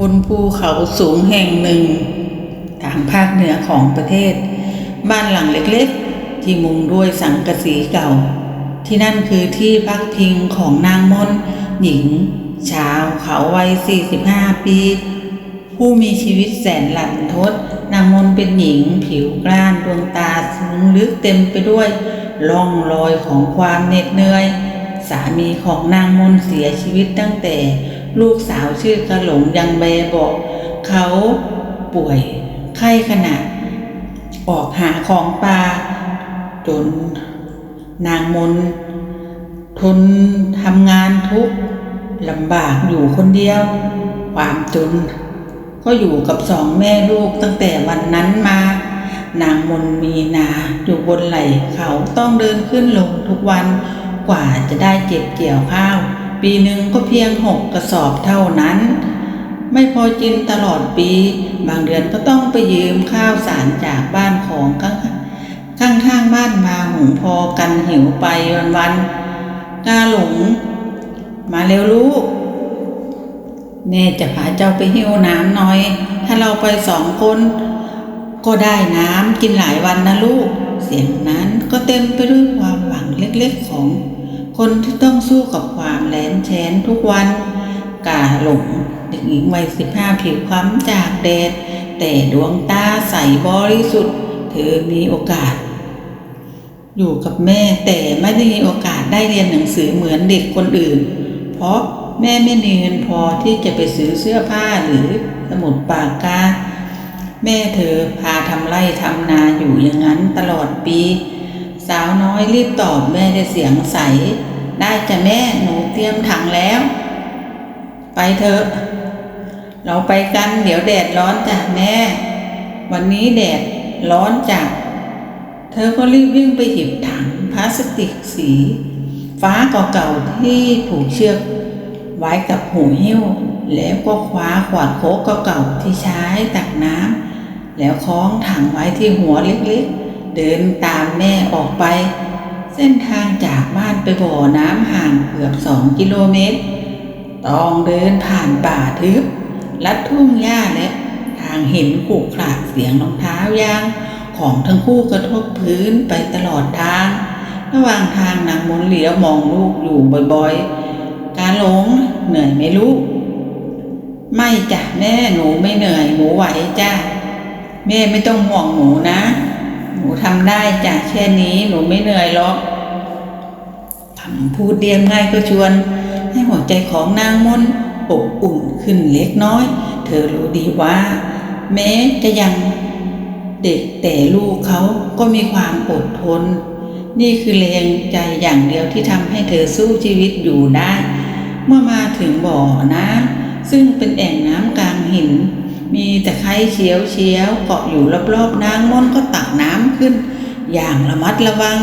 บนภูเขาสูงแห่งหนึ่ง ทางภาคเหนือของประเทศ บ้านหลังเล็กๆ ที่มุงด้วยสังกะสีเก่า ที่นั่นคือที่พักพิงของนางมนหญิง ชาวเขาวัย 45 ปี ผู้มีชีวิตแสนหลันทด นางมนเป็นหญิง ผิวกร้านดวงตาซึ้งลึกเต็มไปด้วยร่องรอยของความเหน็ดเหนื่อย สามีของนางมนเสียชีวิตตั้งแต่ ลูกสาวชื่อกระหลงยังเบบอก เขาป่วยไข้ขณะออกหาของป่าจนนางมน ทนทำงานทุกลำบากอยู่คนเดียว ความจน ก็อยู่กับสองแม่ลูกตั้งแต่วันนั้นมา นางมนมีนาอยู่บนไหล่เขาต้องเดินขึ้นลงทุกวันกว่าจะได้เก็บเกี่ยวข้าว ปีหนึ่งก็เพียงหกกระสอบเท่านั้น ไม่พอกินตลอดปี บางเดือนก็ต้องไปยืมข้าวสารจากบ้านของข้างข้างางๆบ้านมาหุงพอกันหิวไปวันๆกาหลง มาเร็วลูกแม่จะพาเจ้าไปหิ้วน้ำหน่อย ถ้าเราไปสองคน ก็ได้น้ำกินหลายวันนะลูก เสียงนั้นก็เต็มไปด้วยความหวังเล็กๆของ คนที่ต้องสู้กับความแหลนแฉนทุกวัน กาหลงเด็กหญิงวัยสิบห้าผิวคล้ำจากแดด แต่ดวงตาใสบริสุทธิ์ เธอมีโอกาส อยู่กับแม่แต่ไม่ได้มีโอกาสได้เรียนหนังสือเหมือนเด็กคนอื่น เพราะแม่ไม่มีเงินพอที่จะไปซื้อเสื้อผ้าหรือสมุดปากกา แม่เธอพาทำไร่ทำนาอยู่อย่างนั้นตลอดปี สาวน้อยรีบตอบแม่ด้วยเสียงใส ได้จ้ะแม่หนูเตรียมถังแล้ว ไปเถอะ เราไปกันเดี๋ยวแดดร้อนจ้ะแม่ วันนี้แดดร้อนจัดเธอก็รีบวิ่งไปหยิบถังพลาสติกสี ฟ้าเก่าๆที่ผูกเชือก ไว้กับหูหิ้ว แล้วก็คว้าขวดโค้กเก่าๆที่ใช้ตักน้ำแล้วคล้องถังไว้ที่หัวเล็กๆ เดินตามแม่ออกไป เส้นทางจากบ้านไปบ่อน้ำห่างเกือบสองกิโลเมตร ต้องเดินผ่านป่าทึบ ลัดทุ่งหญ้าและทางเหินขรุขระเสียงรองเท้ายางของทั้งคู่กระทบพื้นไปตลอดทาง ระหว่างทางนางมนเหลียวมองลูกอยู่บ่อยๆ การหลงเหนื่อยไหมลูก ไม่จ้ะแม่หนูไม่เหนื่อยหนูไหวจ้ะแม่ไม่ต้องห่วงหนูนะ หนูทำได้จ้ะแค่นี้หนูไม่เหนื่อยหรอกคำพูดเดียมง่ายก็ชวน ให้หัวใจของนางมนอบอุ่นขึ้นเล็กน้อย เธอรู้ดีว่า แม้จะยังเด็กแต่ลูกเขาก็มีความอดทน นี่คือแรงใจอย่างเดียวที่ทำให้เธอสู้ชีวิตอยู่ได้ เมื่อมาถึงบ่อน้ำซึ่งเป็นแอ่งน้ำกลางหิน มีแตะไคร้เฉียวเฉียวเกาะอยู่รอบๆนางมนต์ก็ตักน้ำขึ้น อย่างระมัดระวัง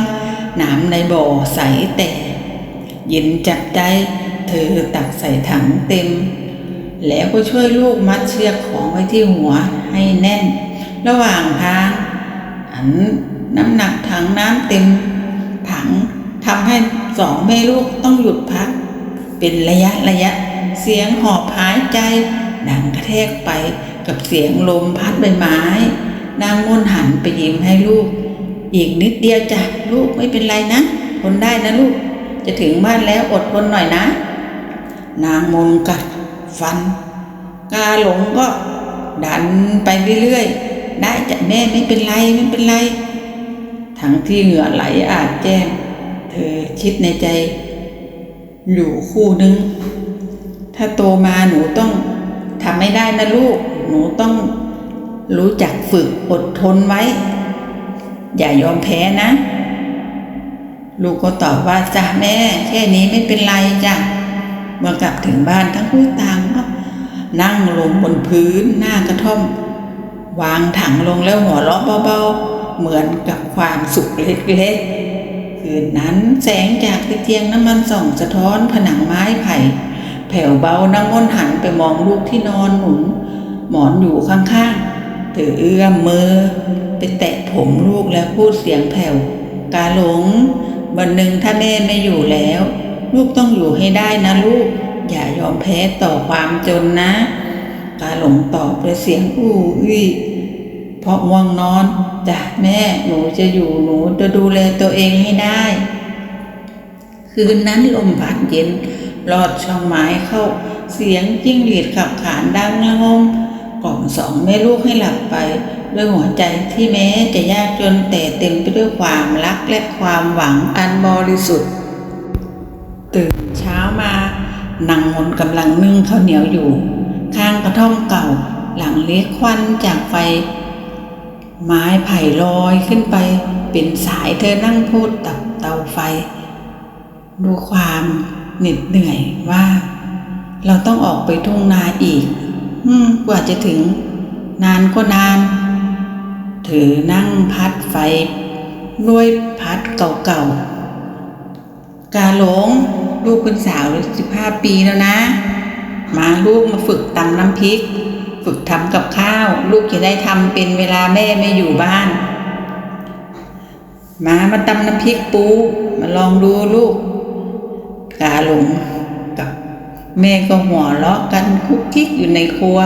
น้ำในบ่อใสแต่เย็นจับใจเธอตักใส่ถังเต็ม แล้วก็ช่วยลูกมัดเชือกของไว้ที่หัวให้แน่น ระหว่างทางอันน้ำหนักถังน้ำเต็ม ถังทำให้สองแม่ลูกต้องหยุดพัก เป็นระยะระยะเสียงหอบหายใจดังกระแทกไป กับเสียงลมพัดใบไม้ นางมนต์หันไปยิ้มให้ลูก อีกนิดเดียวจ้ะลูกไม่เป็นไรนะทนได้นะลูก จะถึงบ้านแล้วอดทนหน่อยนะ นางมนต์กัดฟัน กาหลงก็ดันไปเรื่อยๆ ได้จ้ะแม่ไม่เป็นไรไม่เป็นไร ทั้งที่เหงื่อไหลอาบแก้มเธอคิดในใจ อยู่คู่นึง ถ้าโตมาหนูต้องทำไม่ได้นะลูก หนูต้องรู้จักฝึกอดทนไว้ อย่ายอมแพ้นะ ลูกก็ตอบว่าจ้ะแม่ แค่นี้ไม่เป็นไรจ้ะเมื่อกลับถึงบ้านทั้งคู่ต่างก็นั่งลงบนพื้นหน้ากระท่อม วางถังลงแล้วหัวเราะเบาๆ เหมือนกับความสุขเล็กๆ คืนนั้นแสงจากตะเกียงน้ำมันส่องสะท้อนผนังไม้ไผ่ แผ่วเบาน้ำมนหันไปมองลูกที่นอนหนุน หมอนอยู่ข้างๆ เธอเอื้อมมือ ไปแตะผมลูกแล้วพูดเสียงแผ่ว กาหลงวันหนึ่งถ้าแม่ไม่อยู่แล้ว ลูกต้องอยู่ให้ได้นะลูก อย่ายอมแพ้ต่อความจนนะ กาหลงตอบด้วยเสียงอู้อี้เพราะง่วงนอนจ้ะแม่หนูจะอยู่หนูจะดูแลตัวเองให้ได้ คืนนั้นลมพัดเย็นลอดช่องไม้เข้าเสียงจิ้งหรีดขับขานดังละงม กล่อมสองแม่ลูกให้หลับไปด้วยหัวใจที่แม้จะยากจนแต่เต็มไปด้วยความรักและความหวังอันบริสุทธิ์ ตื่นเช้ามานางมนกำลังนึ่งข้าวเหนียวอยู่ ข้างกระท่อมเก่าหลังเลี้ยควันจากไฟ ไม้ไผ่ลอยขึ้นไป เป็นสายเธอนั่งพูดตับเตาไฟ ดูความเหน็ดเหนื่อยว่า เราต้องออกไปทุ่งนาอีก อืมกว่าจะถึง นานก็นานถือนั่งพัดไฟด้วยพัดเก่าๆ กาหลง ลูกเป็นสาวสิบห้าปีแล้วนะ มาลูกมาฝึกตำน้ำพริก ฝึกทำกับข้าว ลูกจะได้ทำเป็นเวลาแม่ไม่อยู่บ้าน มามาตำน้ำพริกปู มาลองดูลูก กาหลง แม่ก็หัวเราะกันคุกคิกอยู่ในครัว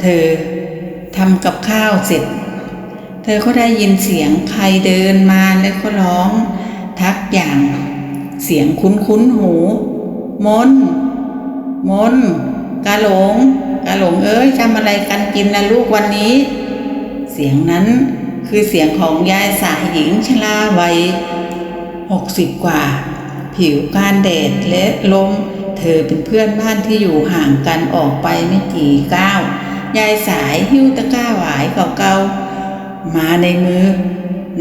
เธอทำกับข้าวเสร็จ เธอก็ได้ยินเสียงใครเดินมาแล้วก็ร้อง ทักอย่างเสียงคุ้นๆหู มน มน กาหลง กาหลงเอ้ยทำอะไรกันกินนะลูกวันนี้ เสียงนั้นคือเสียงของยายสายหญิงชราวัยหกสิบกว่า ผิวการแดดและลม เธอเป็นเพื่อนบ้านที่อยู่ห่างกันออกไปไม่กี่ก้าวยายสายหิ้วตะกร้าหวายเก่าๆมาในมือ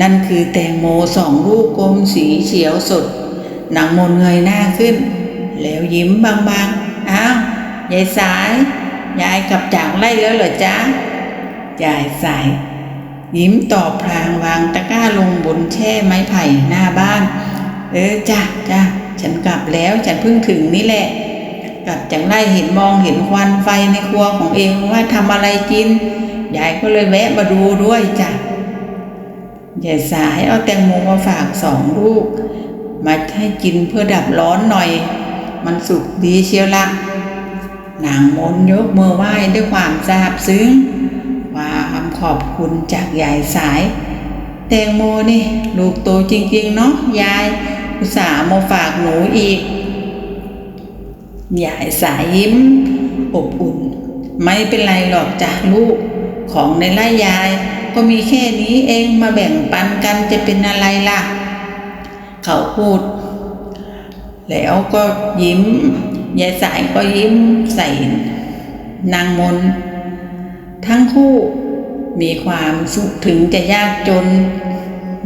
นั่นคือแตงโมสองลูกกลมสีเขียวสดนางมนเงยหน้าขึ้น แล้วยิ้มบางๆอ้าวยายสาย ยายกลับจากไล่แล้วเหรอจ๊ะยายสาย ยิ้มตอบพลางวางตะกร้าลงบนแช่ไม้ไผ่หน้าบ้าน เออจ้ะจ้ะ ฉันกลับแล้วฉันเพิ่งถึงนี่แหละ กลับจากไล่เห็นมองเห็นควันไฟในครัวของเองว่าทำอะไรกินยายก็เลยแวะมาดูด้วยจ้ะยายสายเอาแตงโมมาฝากสองลูก มาให้กินเพื่อดับร้อนหน่อย มันสุกดีเชียวละนางมนยกมือไหว้ด้วยความซาบซึ้งความขอบคุณจากยายสาย แตงโมนี่ ลูกโตจริง ๆ เนาะยาย อุตส่าห์มาฝากหนูอีกยายสายยิ้ม อบอุ่น ไม่เป็นไรหรอกจ้ะลูก ของในไร่ยาย ก็มีแค่นี้เองมาแบ่งปันกันจะเป็นอะไรล่ะ เขาพูด แล้วก็ยิ้มยายสายก็ยิ้มใส่นางมน ทั้งคู่มีความสุขถึงจะยากจน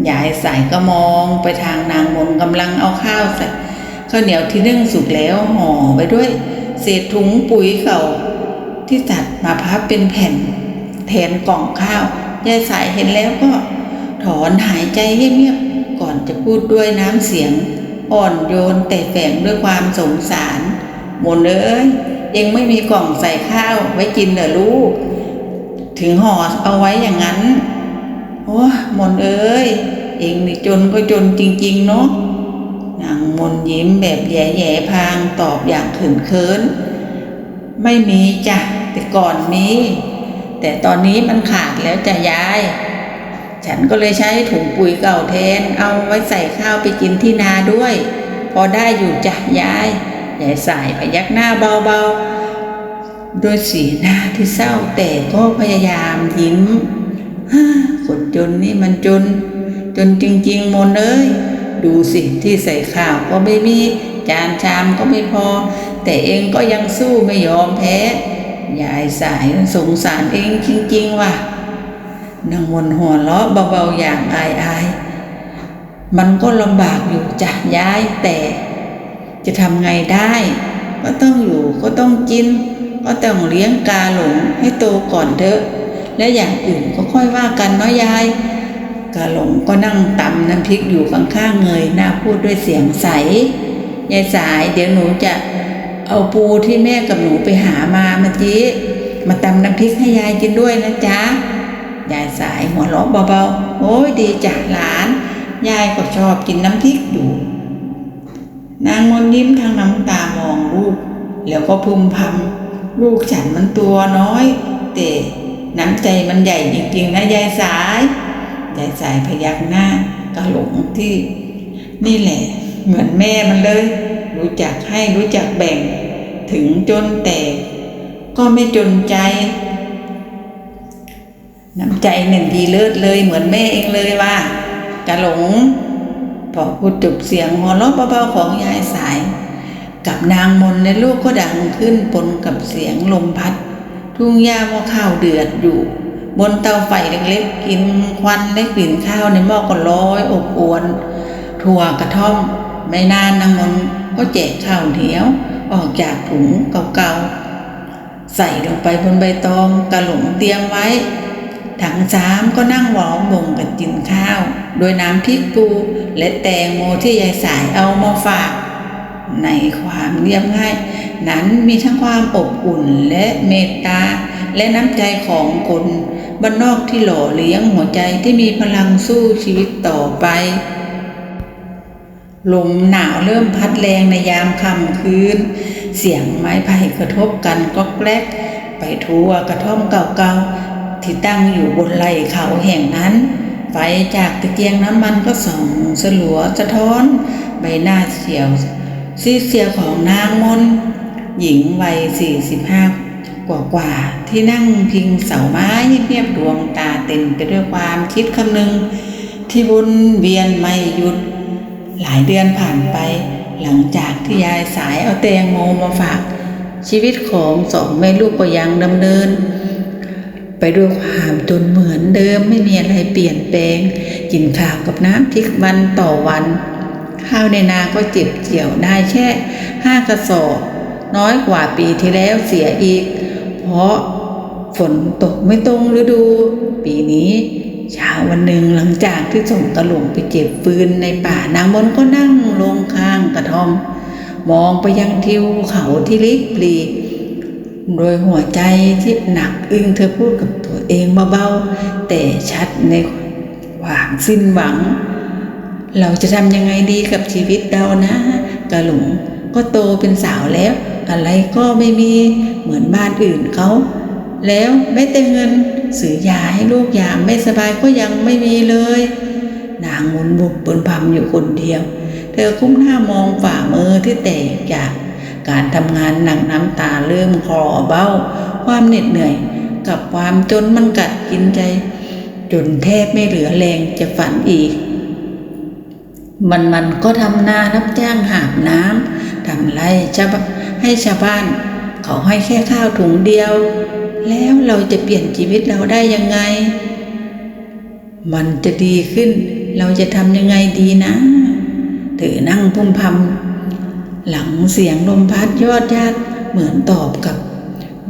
ยายสายก็มองไปทางนางมนกำลังเอาข้าวใส่ข้าวเหนียวที่นึ่งสุกแล้วห่อไปด้วยเศษถุงปุ๋ยเก่าที่ตัดมาพับเป็นแผ่น แทนกล่องข้าวยายสายเห็นแล้วก็ ถอนหายใจเงียบๆก่อนจะพูดด้วยน้ำเสียง อ่อนโยนแต่แฝงด้วยความสงสารมนเอ้ยเองไม่มีกล่องใส่ข้าวไว้กินเหรอลูก ถึงห่อเอาไว้อย่างนั้น โอ้มนเอ้ย เองนี่จนก็จนจริง ๆ เนาะนางมนยิ้มแบบแย่ๆพางตอบอย่างเขินเคินไม่มีจ้ะแต่ก่อนมีแต่ตอนนี้มันขาดแล้วจ้ะยาย ฉันก็เลยใช้ถุงปุ๋ยเก่าแทน เอาไว้ใส่ข้าวไปกินที่นาด้วย พอได้อยู่จ้ะยายยายสายพยักหน้าเบาๆด้วยสีหน้าที่เศร้าแต่ก็พยายามยิ้ม คนจนนี่มันจน จนจริง ๆ มนเอ้ยดูสิที่ใส่ข้าวก็ไม่มี จานชามก็ไม่พอ แต่เองก็ยังสู้ไม่ยอมแพ้ยายสายสงสารเองจริง ๆ ว่ะนางมนหัวเราะเบาๆอย่างอายๆมันก็ลำบากอยู่จ้ะยายแต่ จะทำไงได้ ก็ต้องอยู่ก็ต้องกิน ก็ต้องเลี้ยงกาหลงให้โตก่อนเถอะ และอย่างอื่นก็ค่อยว่ากันเนาะยายกาหลงก็นั่งตำน้ำพริกอยู่ข้างๆเงยหน้าพูดด้วยเสียงใสยายสายเดี๋ยวหนูจะเอาปูที่แม่กับหนูไปหามาเมื่อกี้มาตำน้ำพริกให้ยายกินด้วยนะจ๊ะยายสายหัวเราะเบาๆโอ้ยดีจ้ะหลาน ยายก็ชอบกินน้ำพริกอยู่ นางมนยิ้มทางน้ำตามองลูก แล้วก็พึมพำลูกฉันมันตัวน้อย แต่ น้ำใจมันใหญ่จริงๆนะยายสายยายสายพยักหน้ากะหลงที่ นี่แหละ เหมือนแม่มันเลย รู้จักให้รู้จักแบ่ง ถึงจนแต่ก็ไม่จนใจ น้ำใจหนึ่งดีเลิศเลยเหมือนแม่เองเลยว่ากะหลงพอพูดจบเสียงหัวเราะเบาๆของยายสาย กับนางมนในลูกก็ดังขึ้นปนกับเสียงลมพัด ทุ่งหญ้าว่าข้าวเดือดอยู่ บนเตาไฟเล็กๆกินควันและกลิ่นข้าวในหม้อก็ลอยอบอวน ถั่วกระท่อมไม่นานนางมนก็แจกข้าวเหนียวออกจากถุงเก่าๆ ใส่ลงไปบนใบตองกระหลงเตรียมไว้ถังสามก็นั่งหวอมวงกันกินข้าว โดยน้ำพริกปูและแตงโมที่ยายสายเอามาฝาก ในความเรียบง่าย นั้นมีทั้งความอบอุ่นและเมตตา และน้ำใจของคนบ้านนอกที่หล่อเลี้ยงหัวใจที่มีพลังสู้ชีวิตต่อไป ลมหนาวเริ่มพัดแรงในยามค่ำคืน เสียงไม้ไผ่กระทบกันก็แกลกไปทั่วกระท่อมเก่าๆ ที่ตั้งอยู่บนไหล่เขาแห่งนั้น ไฟจากตะเกียงน้ำมันก็ส่องสลัวสะท้อน ใบหน้าเฉียว ซีเสียของนางมนหญิงวัยสี่สิบห้ากว่ากว่าที่นั่งพิงเสาไม้เงียบๆดวงตาเต็มไปด้วยความคิดคำนึง ที่วนเวียนไม่หยุด หลายเดือนผ่านไป หลังจากที่ยายสายเอาแตงโมมาฝาก ชีวิตของสองแม่ลูกก็ยังดำเนิน ไปด้วยความจนเหมือนเดิมไม่มีอะไรเปลี่ยนแปลง กินข้าวกับน้ำพริกวันต่อวัน ข้าวในนาก็เจ็บเจียวได้แค่ห้ากระสอบ น้อยกว่าปีที่แล้วเสียอีก เพราะฝนตกไม่ตรงฤดู ปีนี้เช้าวันหนึ่งหลังจากที่ส่งกะหลงไปเจ็บฟืนในป่านางมนก็นั่งลงข้างกระท่อม มองไปยังทิวเขาที่ลิบปลีโดยหัวใจที่หนักอึ้งเธอพูดกับตัวเองเบาๆแต่ชัดในความสิ้นหวัง เราจะทำยังไงดีกับชีวิตเรานะกะหลงก็โตเป็นสาวแล้ว อะไรก็ไม่มีเหมือนบ้านอื่นเขาแล้วแม้แต่เงินซื้อยาให้ลูกยามไม่สบายก็ยังไม่มีเลย นางมุนบุกบนพำอยู่คนเดียว เธอคุ้มหน้ามองฝ่ามือที่แตกจากการทำงานหนักน้ำตาเริ่มคอเบ้า ความเหน็ดเหนื่อย กับความจนมันกัดกินใจ จนแทบไม่เหลือแรงจะฝันอีก มันมันก็ทำนารับจ้างหาบน้ำทำไรชาวบ้านให้ชาวบ้าน เขาให้แค่ข้าวถุงเดียว แล้วเราจะเปลี่ยนชีวิตเราได้ยังไง มันจะดีขึ้น เราจะทำยังไงดีนะเธอนั่งพุ่มพำหลังเสียงลมพัดยอดญาติเหมือนตอบกับ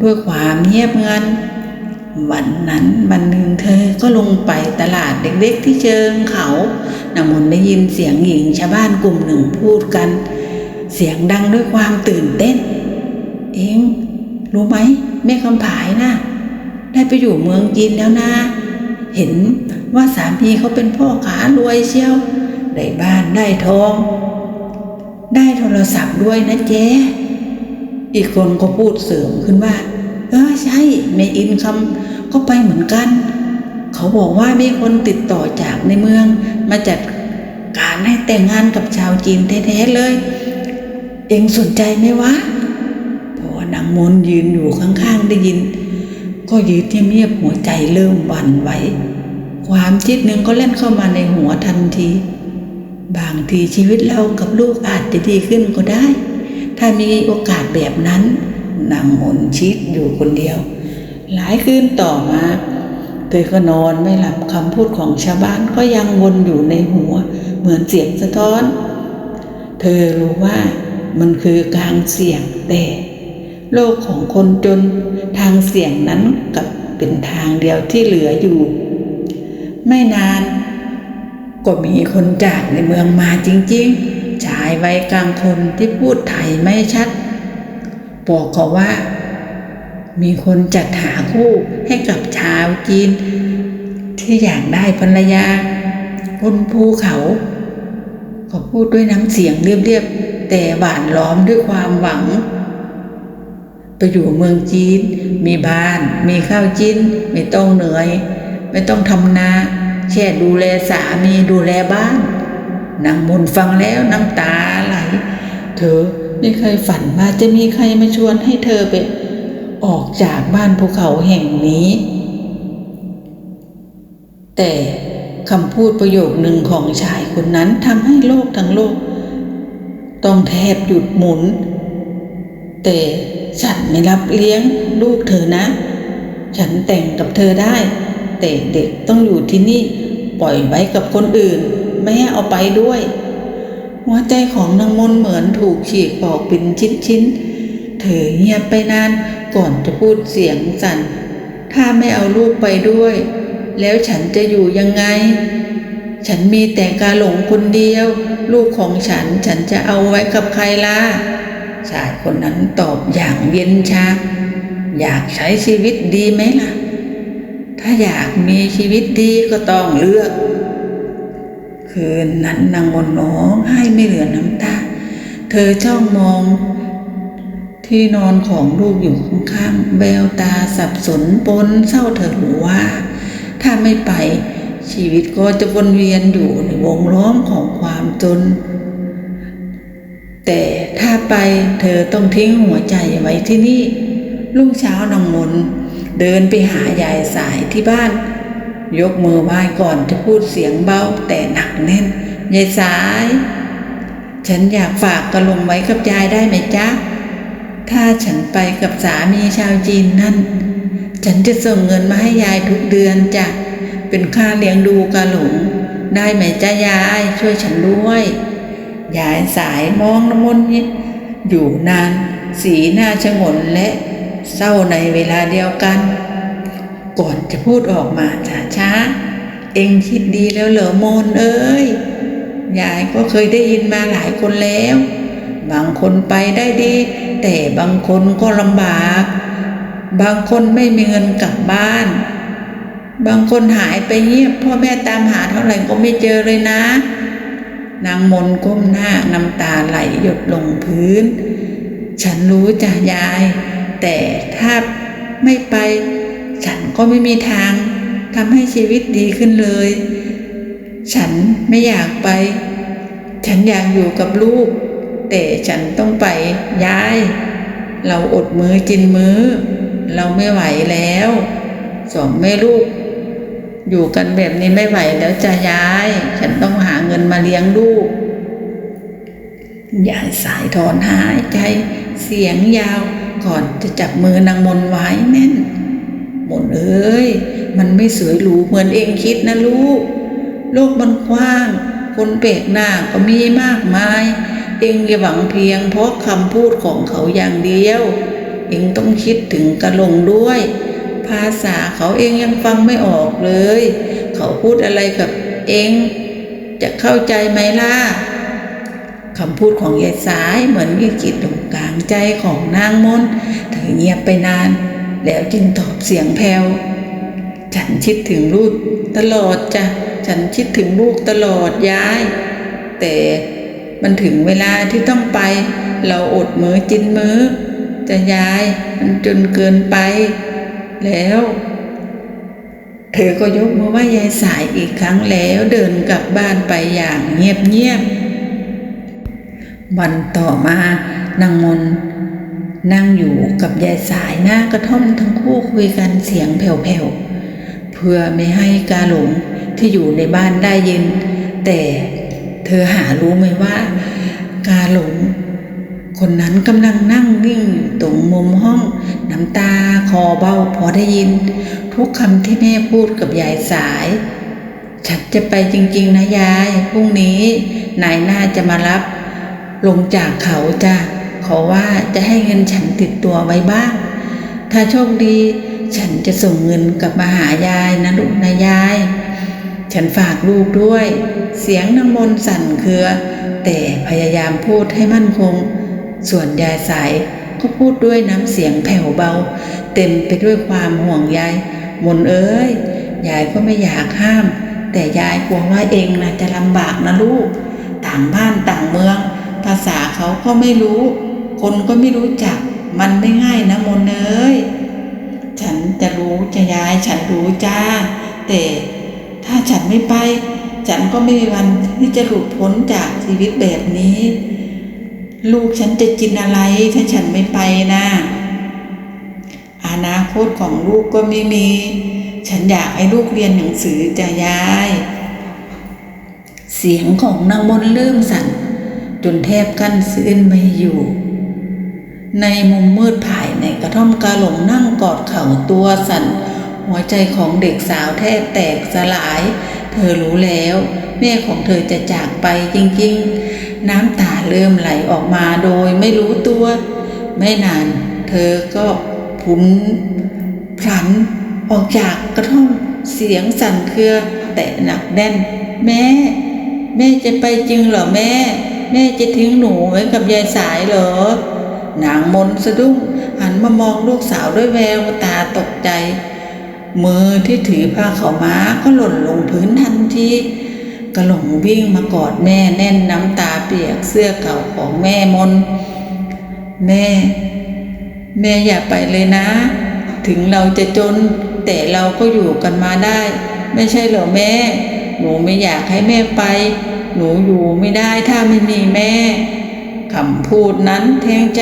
ด้วยความเงียบงัน วันนั้นวันหนึ่งเธอก็ลงไปตลาดเด็กๆที่เชิงเขานางมนได้ยินเสียงหญิงชาวบ้านกลุ่มหนึ่งพูดกัน เสียงดังด้วยความตื่นเต้น เองรู้ไหมแม่คำผายนะได้ไปอยู่เมืองจีนแล้วนะ เห็นว่าสามีเขาเป็นพ่อขารวยเชียว ได้บ้านได้ทอง ได้โทรศัพท์ด้วยนะเจ๊อีกคนก็พูดเสริมขึ้นว่า เออใช่แม่อินคำก็ไปเหมือนกัน เขาบอกว่ามีคนติดต่อจากในเมือง มาจัดการให้แต่งงานกับชาวจีนแท้ๆเลย เองสนใจไหมวะพราะว่านางมนยืนอยู่ข้างๆได้ยิน ก็ยืนเงียบๆหัวใจเริ่มหวั่นไหวความคิดหนึ่งก็เล่นเข้ามาในหัวทันที บางทีชีวิตเรากับลูกอาจจะดีขึ้นก็ได้ ถ้ามีโอกาสแบบนั้น นางมนชิดอยู่คนเดียว หลายคืนต่อมาเธอก็นอนไม่หลับคำพูดของชาวบ้านก็ยังวนอยู่ในหัว เหมือนเสียงสะท้อน เธอรู้ว่ามันคือการเสี่ยงแต่โลกของคนจนทางเสี่ยงนั้นกับเป็นทางเดียวที่เหลืออยู่ ไม่นาน ก็มีคนจากในเมืองมาจริงๆ ชายวัยกลางคนที่พูดไทยไม่ชัด บอกเขาว่า มีคนจัดหาคู่ให้กับชาวจีน ที่อยากได้ภรรยาบนภูเขา เขาพูดด้วยน้ำเสียงเรียบๆ แต่หวานล้อมด้วยความหวัง ไปอยู่เมืองจีน มีบ้าน มีข้าวกินไม่ต้องเหนื่อย ไม่ต้องทำนาแค่ดูแลสามีดูแลบ้านนางมนฟังแล้วน้ำตาไหล เธอ ไม่เคยฝันว่าจะมีใครมาชวนให้เธอไป ออกจากบ้านภูเขาแห่งนี้ แต่คำพูดประโยคหนึ่งของชายคนนั้นทำให้โลกทั้งโลก ต้องแทบหยุดหมุน แต่ฉันไม่รับเลี้ยงลูกเธอนะ ฉันแต่งกับเธอได้ แต่เด็กต้องอยู่ที่นี่ปล่อยไว้กับคนอื่น ไม่ให้เอาไปด้วย หัวใจของนางมนเหมือนถูกฉีกออกเป็นชิ้นๆ เธอเงียบไปนานก่อนจะพูดเสียงสั่น ถ้าไม่เอาลูกไปด้วย แล้วฉันจะอยู่ยังไง ฉันมีแต่กาหลงคนเดียว ลูกของฉันฉันจะเอาไว้กับใครล่ะชายคนนั้นตอบอย่างเย็นชา อยากใช้ชีวิตดีไหมล่ะ ถ้าอยากมีชีวิตดีก็ต้องเลือก คืนนั้นนางมนร้องไห้ไม่เหลือน้ำตา เธอจ้องมอง ที่นอนของลูกอยู่ข้างๆแววตาสับสนปนเศร้าเธอรู้ว่า ถ้าไม่ไปชีวิตก็จะวนเวียนอยู่ในวงล้อมของความจน แต่ถ้าไปเธอต้องทิ้งหัวใจไว้ที่นี่ รุ่งเช้านางมนเดินไปหายายสายที่บ้าน ยกมือไหว้ก่อนจะพูดเสียงเบาแต่หนักแน่นยายสาย ฉันอยากฝากกระลงไว้กับยายได้ไหมจ๊ะ ถ้าฉันไปกับสามีชาวจีนนั่น ฉันจะส่งเงินมาให้ยายทุกเดือนจ้ะ เป็นค่าเลี้ยงดูกาหลง ได้ไหมจ๊ะยายช่วยฉันด้วย ยายสายมองน้ำมนต์อยู่นาน สีหน้าชงนและเศร้าในเวลาเดียวกัน ก่อนจะพูดออกมาช้าๆเองคิดดีแล้วเหรอโมนเอ้ยยายก็เคยได้ยินมาหลายคนแล้ว บางคนไปได้ดี แต่บางคนก็ลำบาก บางคนไม่มีเงินกลับบ้าน บางคนหายไปเงียบพ่อแม่ตามหาเท่าไหร่ก็ไม่เจอเลยนะ นางมนก้มหน้าน้ำตาไหลหยดลงพื้น ฉันรู้จ้ะยาย แต่ถ้าไม่ไป ฉันก็ไม่มีทางทำให้ชีวิตดีขึ้นเลย ฉันไม่อยากไป ฉันอยากอยู่กับลูก แต่ฉันต้องไปย้าย เราอดมือกินมือเราไม่ไหวแล้วสองแม่ลูก อยู่กันแบบนี้ไม่ไหวแล้วจะย้าย ฉันต้องหาเงินมาเลี้ยงลูกยายสายถอนหายใจเสียงยาวก่อนจะจับมือนางมนไว้แน่น มนเอ้ย มันไม่สวยหรูเหมือนเองคิดนะลูก โลกมันกว้าง คนแปลกหน้าก็มีมากมาย เองอย่าหวังเพียงเพราะคำพูดของเขาอย่างเดียว เองต้องคิดถึงกระลงด้วย ภาษาเขาเองยังฟังไม่ออกเลย เขาพูดอะไรกับเองจะเข้าใจไหมล่ะคำพูดของยายสายเหมือนมีจิตตรงกลางใจของนางมนเธอเงียบไปนาน แล้วจึงตอบเสียงแผ่วฉันคิดถึงลูกตลอดจ้ะ ฉันคิดถึงลูกตลอดยาย แต่มันถึงเวลาที่ต้องไป เราอดมือจินมือจะยายมันจนเกินไป แล้ว เธอก็ยกมือไหว่ายายสายอีกครั้งแล้วเดินกลับบ้านไปอย่างเงียบๆวันต่อมานางมน นั่งอยู่กับยายสายหน้ากระท่อมทั้งคู่คุยกันเสียงแผ่วๆ เพื่อไม่ให้กาหลงที่อยู่ในบ้านได้ยิน แต่เธอหารู้ไหมว่า กาหลง คนนั้นกำลังนั่งนิ่งอยู่ตรงมุมห้อง น้ำตาคอเบ้าพอได้ยิน ทุกคำที่แม่พูดกับยายสาย ฉันจะไปจริงๆนะยายพรุ่งนี้นายน่าจะมารับ ลงจากเขาจ้ะ ขอว่าจะให้เงินฉันติดตัวไว้บ้าง ถ้าโชคดี ฉันจะส่งเงินกลับมาหายายนะลูกนะยาย ฉันฝากลูกด้วย เสียงน้ำมนสั่นเครือ แต่พยายามพูดให้มั่นคง ส่วนยายสายก็พูดด้วยน้ำเสียงแผ่วเบา เต็มไปด้วยความห่วงใยมนเอ้ยยายก็ไม่อยากห้าม แต่ยายกลัวว่าเองนะจะลำบากนะลูก ต่างบ้านต่างเมือง ภาษาเขาก็ไม่รู้ คนก็ไม่รู้จัก มันไม่ง่ายนะมนเอ้ยฉันจะรู้จะย้ายฉันรู้จ้า แต่ถ้าฉันไม่ไป ฉันก็ไม่มีวันที่จะหลุดพ้นจากชีวิตแบบนี้ ลูกฉันจะกินอะไรถ้าฉันไม่ไปนะอนาคตของลูกก็ไม่มี ฉันอยากให้ลูกเรียนหนังสือจะย้าย เสียงของนางมนเริ่มสั่นจนแทบกั้นซื่นไม่อยู่ ในมุมมืดภายในกระท่อมกาหลงนั่งกอดเข่าตัวสั่น หัวใจของเด็กสาวแทบแตกสลาย เธอรู้แล้ว แม่ของเธอจะจากไปจริงๆ น้ำตาเริ่มไหลออกมาโดยไม่รู้ตัว ไม่นาน เธอก็พลุนพลัน ออกจากกระท่อมเสียงสั่นเครือแต่หนักแน่น แม่ แม่จะไปจริงเหรอแม่ แม่จะทิ้งหนูไว้กับยายสายเหรอ นางมนสะดุ้งหันมามองลูกสาวด้วยแววตาตกใจ มือที่ถือผ้าขาวม้าก็หล่นลงพื้นทันทีกระหลงวิ่งมากอดแม่แน่นน้ำตาเปียกเสื้อเก่าของแม่มน แม่ แม่อย่าไปเลยนะ ถึงเราจะจน แต่เราก็อยู่กันมาได้ ไม่ใช่เหรอแม่ หนูไม่อยากให้แม่ไป หนูอยู่ไม่ได้ถ้าไม่มีแม่ คำพูดนั้นแทงใจ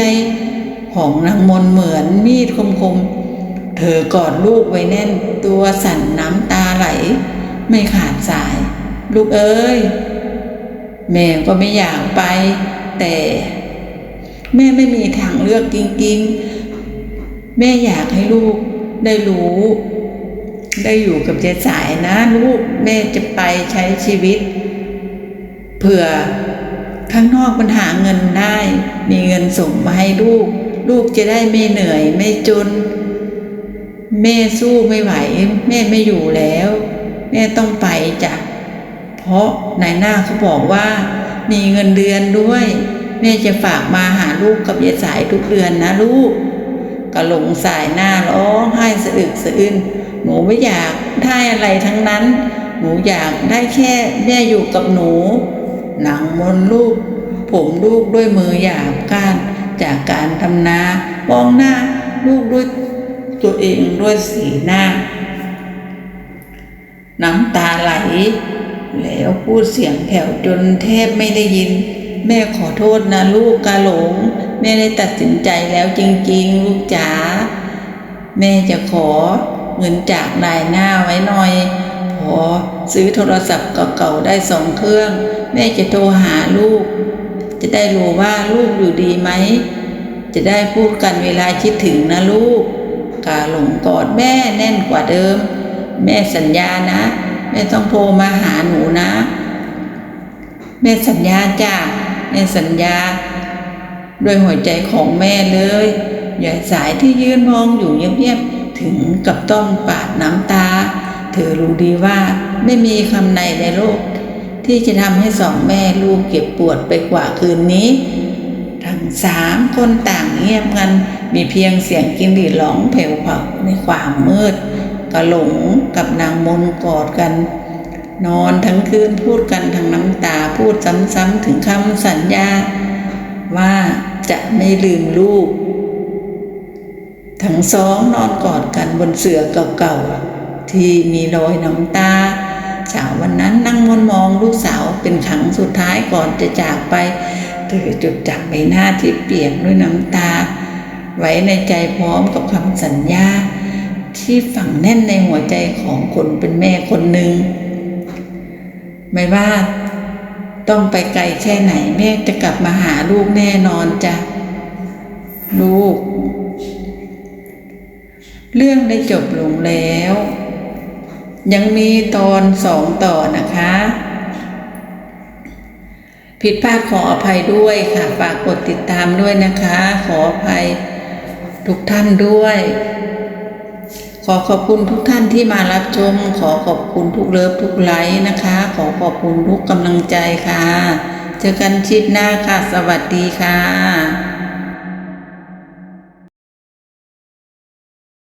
ของนางมนเหมือนมีดคมๆ เธอกอดลูกไว้แน่นตัวสั่นน้ำตาไหล ไม่ขาดสาย ลูกเอ้ย แม่ก็ไม่อยากไป แต่ แม่ไม่มีทางเลือกจริงๆ แม่อยากให้ลูกได้รู้ ได้อยู่กับยายสายนะลูกแม่จะไปใช้ชีวิต เผื่อ ข้างนอกมันหาเงินได้ มีเงินส่งมาให้ลูก ลูกจะได้ไม่เหนื่อยไม่จน แม่สู้ไม่ไหว แม่ไม่อยู่แล้ว แม่ต้องไปจ้ะเพราะนายหน้าเขาบอกว่า มีเงินเดือนด้วย แม่จะฝากมาหาลูกกับยายสายทุกเดือนนะลูกกระหลงสายหน้าร้องไห้สะอึกสะอื้นหนูไม่อยากได้อะไรทั้งนั้น หนูอยากได้แค่แม่อยู่กับหนู หนังมนลูก ผมลูกด้วยมือหยาบก้านจากการทำนามองหน้าลูกด้วยตัวเองด้วยสีหน้า น้ำตาไหล แล้วพูดเสียงแผ่วจนแทบไม่ได้ยิน แม่ขอโทษนะลูกกาหลง แม่ได้ตัดสินใจแล้วจริง ๆ ลูกจ๋าแม่จะขอเงินจากนายหน้าไว้หน่อย พอซื้อโทรศัพท์เก่าๆได้สองเครื่อง แม่จะโทรหาลูก จะได้รู้ว่าลูกอยู่ดีไหม จะได้พูดกันเวลาคิดถึงนะลูกกาหลงกอดแม่แน่นกว่าเดิม แม่สัญญานะ แม่ต้องโทรมาหาหนูนะ แม่สัญญาจ้าแม่สัญญา ด้วยหัวใจของแม่เลยยายสายที่ยืนมองอยู่เงียบๆถึงกับต้องปาดน้ำตา เธอรู้ดีว่าไม่มีคำใดในโลก ที่จะทำให้สองแม่ลูกเก็บปวดไปกว่าคืนนี้ ทั้งสามคนต่างเงียบงันมีเพียงเสียงกินดีร้องแผ่วเผาในความมืดกระหลงกับนางมนกอดกัน นอนทั้งคืนพูดกันทั้งน้ำตาพูดซ้ำๆถึงคำสัญญา ว่าจะไม่ลืมลูก ทั้งสองนอนกอดกันบนเสื่อเก่าๆที่มีรอยน้ำตา เช้าวันนั้นนั่งมนมองลูกสาวเป็นครั้งสุดท้ายก่อนจะจากไป เธอจดจำใบหน้าที่เปียกด้วยน้ำตา ไว้ในใจพร้อมกับคำสัญญา ที่ฝังแน่นในหัวใจของคนเป็นแม่คนหนึ่งไม่ว่าต้องไปไกลแค่ไหนแม่จะกลับมาหาลูกแน่นอนจ้ะลูก เรื่องได้จบลงแล้ว ยังมีตอนสองต่อนะคะ ผิดพลาดขออภัยด้วยค่ะ ฝากกดติดตามด้วยนะคะ ขออภัยทุกท่านด้วย ขอขอบคุณทุกท่านที่มารับชม ขอขอบคุณทุกเลิฟทุกไลค์นะคะ ขอขอบคุณทุกกำลังใจค่ะ เจอกันชิดหน้าค่ะ สวัสดีค่ะ